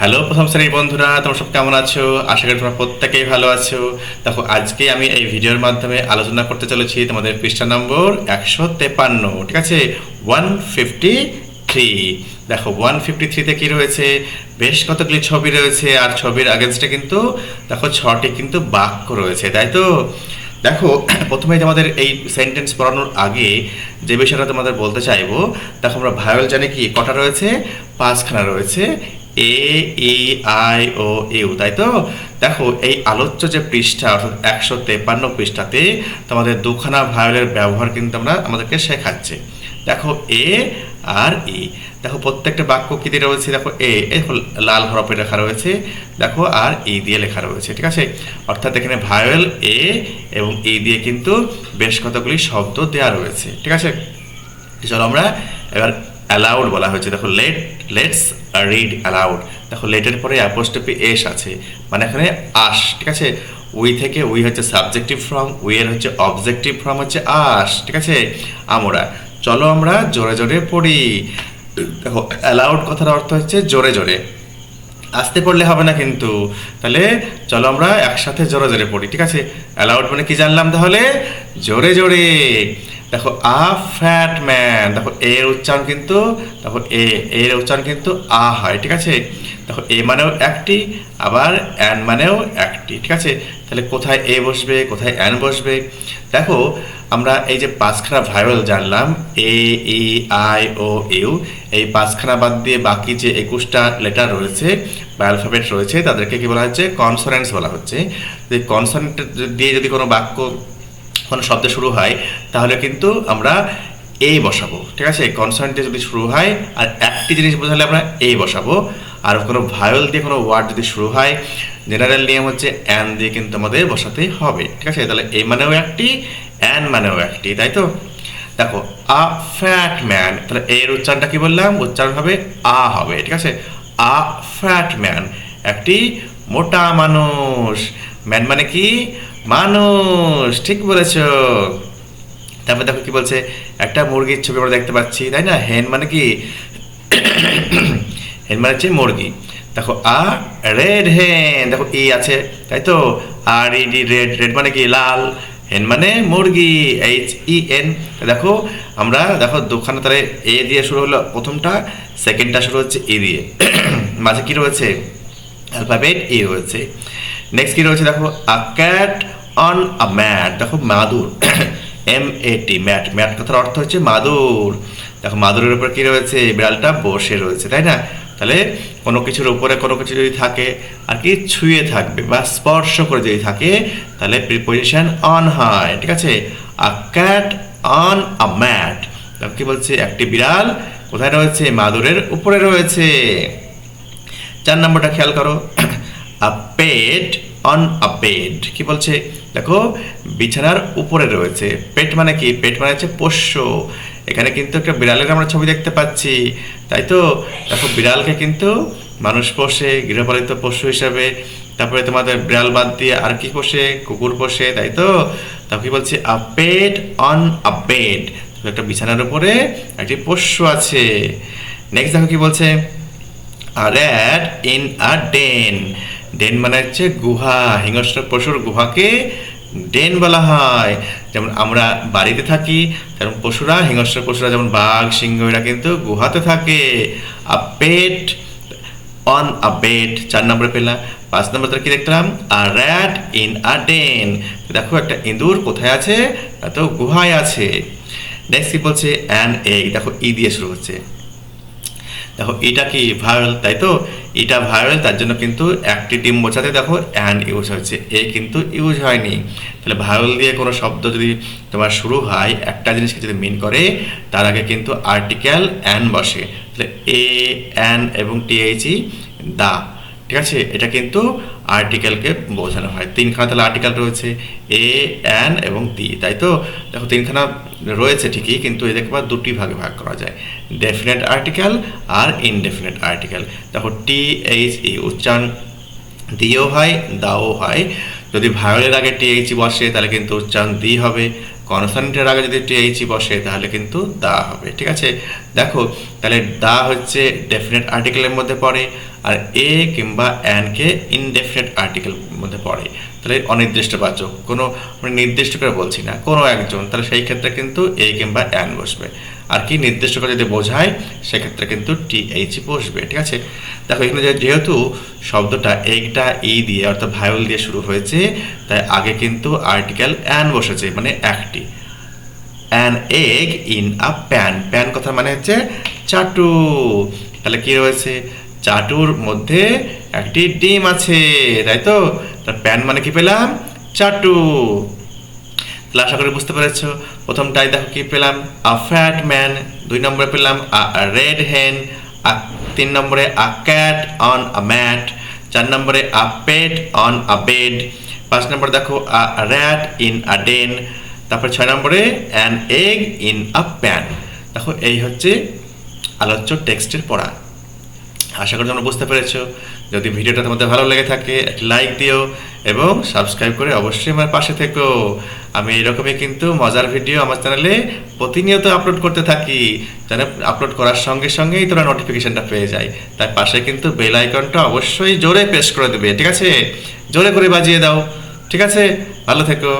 Hello, প্রথম শ্রেণির বন্ধুরা, তোমরা সব কেমন আছো? আশা করি তোমরা প্রত্যেকেই ভালো আছো। দেখো, আজকে আমি এই ভিডিওর মাধ্যমে আলোচনা করতে চলেছি তোমাদের পৃষ্ঠা নম্বর একশো তেপান্ন, ঠিক আছে? ওয়ান ফিফটি থ্রি দেখো ওয়ান ফিফটি থ্রিতে কী রয়েছে? বেশ কতগুলি ছবি রয়েছে, আর ছবির আগেনস্টে কিন্তু, দেখো, ছটি কিন্তু বাক্য রয়েছে, তাই তো? দেখো, প্রথমে তোমাদের এই সেন্টেন্স পড়ানোর আগে যে বিষয়টা তোমাদের বলতে চাইব, দেখো, আমরা ভায়োল জানি কি, কটা রয়েছে? পাঁচখানা রয়েছে। এ ই আই ও ইউ তাই তো? দেখো, এই আলোচ্য যে পৃষ্ঠা, অর্থাৎ একশো তেপান্ন পৃষ্ঠাতে তোমাদের দুখানা ভায়োলের ব্যবহার কিন্তু আমরা আমাদেরকে শেখাচ্ছে। দেখো এ আর ই দেখো, প্রত্যেকটা বাক্য কী দিয়ে রয়েছে? দেখো এ দেখো, লাল হরফে লেখা রয়েছে। দেখো, আর ই দিয়ে লেখা রয়েছে, ঠিক আছে? অর্থাৎ এখানে ভায়োল এ এবং ই দিয়ে কিন্তু বেশ কতগুলি শব্দ দেওয়া রয়েছে, ঠিক আছে? চলো আমরা এবার অ্যালাউড বলা হয়েছে। দেখো লেট লেটস রিড অ্যালাউড দেখো লেটের পরে অ্যাপোস্টপি এস আছে। মানে এখানে আস, ঠিক আছে? উই থেকে উই হচ্ছে সাবজেক্টিভ ফর্ম উই এর হচ্ছে অবজেক্টিভ ফর্ম হচ্ছে আস, ঠিক আছে? আমরা, চলো আমরা জোরে জোরে পড়ি। দেখো অ্যালাউড কথার অর্থ হচ্ছে জোরে জোরে। আসতে পড়লে হবে না কিন্তু। তাহলে চলো আমরা একসাথে জোরে জোরে পড়ি, ঠিক আছে? অ্যালাউড মানে কি জানলাম তাহলে? জোরে জোরে। দেখো, আ ফ্যাট ম্যান, দেখো এ এর উচ্চারণ কিন্তু, দেখো, এ, এর উচ্চারণ কিন্তু আ হয়, ঠিক আছে? দেখো, এ মানেও একটি, আবার অ্যান মানেও একটি, ঠিক আছে? তাহলে কোথায় এ বসবে, কোথায় অ্যান বসবে? দেখো, আমরা এই যে পাঁচখানা ভাইরাল জানলাম, এ, ই, আই, ও, ইউ, এই পাঁচখানা বাদ দিয়ে বাকি যে একুশটা লেটার রয়েছে বা অ্যালফাবেট রয়েছে, তাদেরকে কি বলা হচ্ছে? কনসোনেন্টস বলা হচ্ছে। যে কনসোনেন্ট দিয়ে যদি কোনো বাক্য কোনো শব্দ শুরু হয়, তাহলে কিন্তু আমরা এ বসাবো। ঠিক আছে? কনসোনেন্ট দিয়ে যদি শুরু হয়, আর একটি জিনিস বোঝালে আমরা এ বসাবো। আর কোনো ভায়োল দিয়ে কোনো ওয়ার্ড যদি শুরু হয় জেনারেল নিয়ম হচ্ছে অ্যান দিয়ে কিন্তু আমাদের বসাতে হবে। ঠিক আছে? তাহলে এ মানেও একটি অ্যান মানেও একটি, তাই তো? দেখো আ ফ্যাট ম্যান তাহলে এর উচ্চারণটা কি বললাম? উচ্চারণ হবে আ হবে, ঠিক আছে? আ ফ্যাট ম্যান একটি মোটা মানুষ। ম্যান মানে কি? মানুষ, ঠিক বলেছ। তারপর দেখো কি বলছে, একটা মুরগির ছবি আমরা দেখতে পাচ্ছি, তাই না? হেন মানে কি? হেন মানে হচ্ছে মুরগি। দেখো আ রেড হেন, দেখো, ই আছে, তাই তো? R E D red red মানে কি? লাল। হেন মানে মুরগি এইচ ই এন দেখো, আমরা দেখো দুখানে তাহলে এ দিয়ে শুরু হলো প্রথমটা সেকেন্ডটা শুরু হচ্ছে ই দিয়ে। মাঝে কি রয়েছে? অ্যালফাবেট ই রয়েছে। নেক্সট কি রয়েছে, দেখো a cat on a mat দেখো, মাদুর। M A T mat mat কথার অর্থ হচ্ছে মাদুর। দেখো, মাদুরের উপর কি রয়েছে? বিড়ালটা বসে রয়েছে, তাই না? তাহলে কোনো কিছুর উপরে কোনো কিছু যদি থাকে, আর কি ছুঁয়ে থাকবে বা স্পর্শ করে যদি থাকে, তাহলে প্রিপোজিশন অন হয়, ঠিক আছে? A cat on a mat দেখো, কি বলছে? একটি বিড়াল কোথায় রয়েছে? মাদুরের উপরে রয়েছে। চার নম্বরটা খেয়াল করো। আ পেট অন আ বেড কি বলছে? দেখো, বিছানার উপরে রয়েছে। পেট মানে কি? পেট মানে হচ্ছে পোষ্য। এখানে কিন্তু একটা বিড়ালের আমরা ছবি দেখতে পাচ্ছি। তাই তো? দেখো, বিড়ালকে কিন্তু মানুষ পোষে, গৃহপালিত পশু হিসাবে। তারপরে তোমাদের বিড়াল বাদ দিয়ে আর কি পোষে? কুকুর পোষে, তাই তো? তারপর কি বলছে? আ পেট অন আ বেড একটা বিছানার উপরে একটি পোষ্য আছে। নেক্সট দেখো কি বলছে? A rat in a den den মানে হচ্ছে গুহা, হিংস্র পশুর গুহাকে ডেন বলা হয়। যেমন আমরা বাড়িতে থাকি, তেমন পশুরা, হিংস্র পশুরা, যেমন বাঘ, সিংহ, এরা কিন্তু গুহাতে থাকে। আ পেট অন আ বেড চার নম্বরে পেলাম পাঁচ নম্বরটা কি দেখলাম? A rat in a den দেখো একটা ইঁদুর কোথায় আছে? তো গুহায় আছে। নেক্সট কি বলছে? অ্যান এগ দেখো ই দিয়ে শুরু হচ্ছে। দেখো, এটা কি ভাইরাল তাই তো? এটা ভাইরাল তার জন্য কিন্তু একটি ডিম বোঝাতে দেখো অ্যান্ড ইউজ হয়েছে। এ কিন্তু ইউজ হয়নি। তাহলে ভাইরাল দিয়ে কোনো শব্দ যদি তোমার শুরু হয়, একটা জিনিসকে যদি মিন করে, তার আগে কিন্তু আর্টিকেল অ্যান বসে। তাহলে এ অ্যান এবং টিএইচই দা। ঠিক আছে? এটা কিন্তু আর্টিকেলকে বোঝানো হয়। তিনখানা তাহলে আর্টিকেল রয়েছে এ অ্যান এবং দি তাই তো? দেখো, তিনখানা রয়েছে ঠিকই, কিন্তু এদেরকে আবার দুটি ভাগে ভাগ করা যায়। ডেফিনেট আর্টিকেল আর ইনডেফিনেট আর্টিকেল দেখো টি এইচ ই উচ্চারণ দিও হয় দাও হয়। যদি ভায়োলের আগে টি এইচ বসে, তাহলে কিন্তু উচ্চারণ দি হবে। কনসোনেন্টের আগে যদি টিএইচই বসে, তাহলে কিন্তু দা হবে। ঠিক আছে? দেখো, তাহলে দা হচ্ছে ডেফিনেট আর্টিকেলের মধ্যে পড়ে আর এ কিংবা অ্যানকে ইনডেফিনেট আর্টিকেল মধ্যে পড়ে। তাহলে অনির্দিষ্টবাচক। কোনো মানে নির্দিষ্ট করে বলছি না। কোনো একজন, তাহলে সেই ক্ষেত্রে কিন্তু এ কিংবা অ্যান বসবে। আর কি নির্দিষ্ট করে যদি বোঝায়, সেক্ষেত্রে কিন্তু টি এইচ বসবে, ঠিক আছে? দেখো, এখানে যেহেতু শব্দটা এইটা ই দিয়ে, অর্থাৎ ভায়োল দিয়ে শুরু হয়েছে, তাই আগে কিন্তু আর্টিকেল অ্যান বসেছে মানে একটি। An egg in a pan pan কথা মানে হচ্ছে চাটু। তাহলে কি রয়েছে? চাটুর মধ্যে একটি ডিম আছে তাই তো প্যান মানে কি পেলাম? চাটু। তাহলে আশা করি বুঝতে পেরেছ, প্রথমটাই দেখো কি পেলাম? আ ফ্যাট ম্যান, দুই নম্বরে পেলাম আ রেড হেন তিন নম্বরে a cat on a mat, চার নম্বরে আ পেট অন আ বেড, পাঁচ নম্বরে দেখো a rat in a den, তারপর ছয় নম্বরে an egg in a pan. দেখো এই হচ্ছে আলোচ্য টেক্সটের পড়া। আশা করি তোমরা বুঝতে পেরেছ। যদি ভিডিওটা তোমাদের ভালো লেগে থাকে লাইক দিও এবং সাবস্ক্রাইব করে অবশ্যই আমার পাশে থেকো। আমি এরকমই কিন্তু মজার ভিডিও আমার চ্যানেলে প্রতিনিয়ত আপলোড করতে থাকি, যেন আপলোড করার সঙ্গে সঙ্গেই তোরা নোটিফিকেশানটা পেয়ে যায় তাই পাশে কিন্তু বেল আইকনটা অবশ্যই জোরে প্রেস করে দেবে, ঠিক আছে? জোরে করে বাজিয়ে দাও, ঠিক আছে? ভালো থেকো।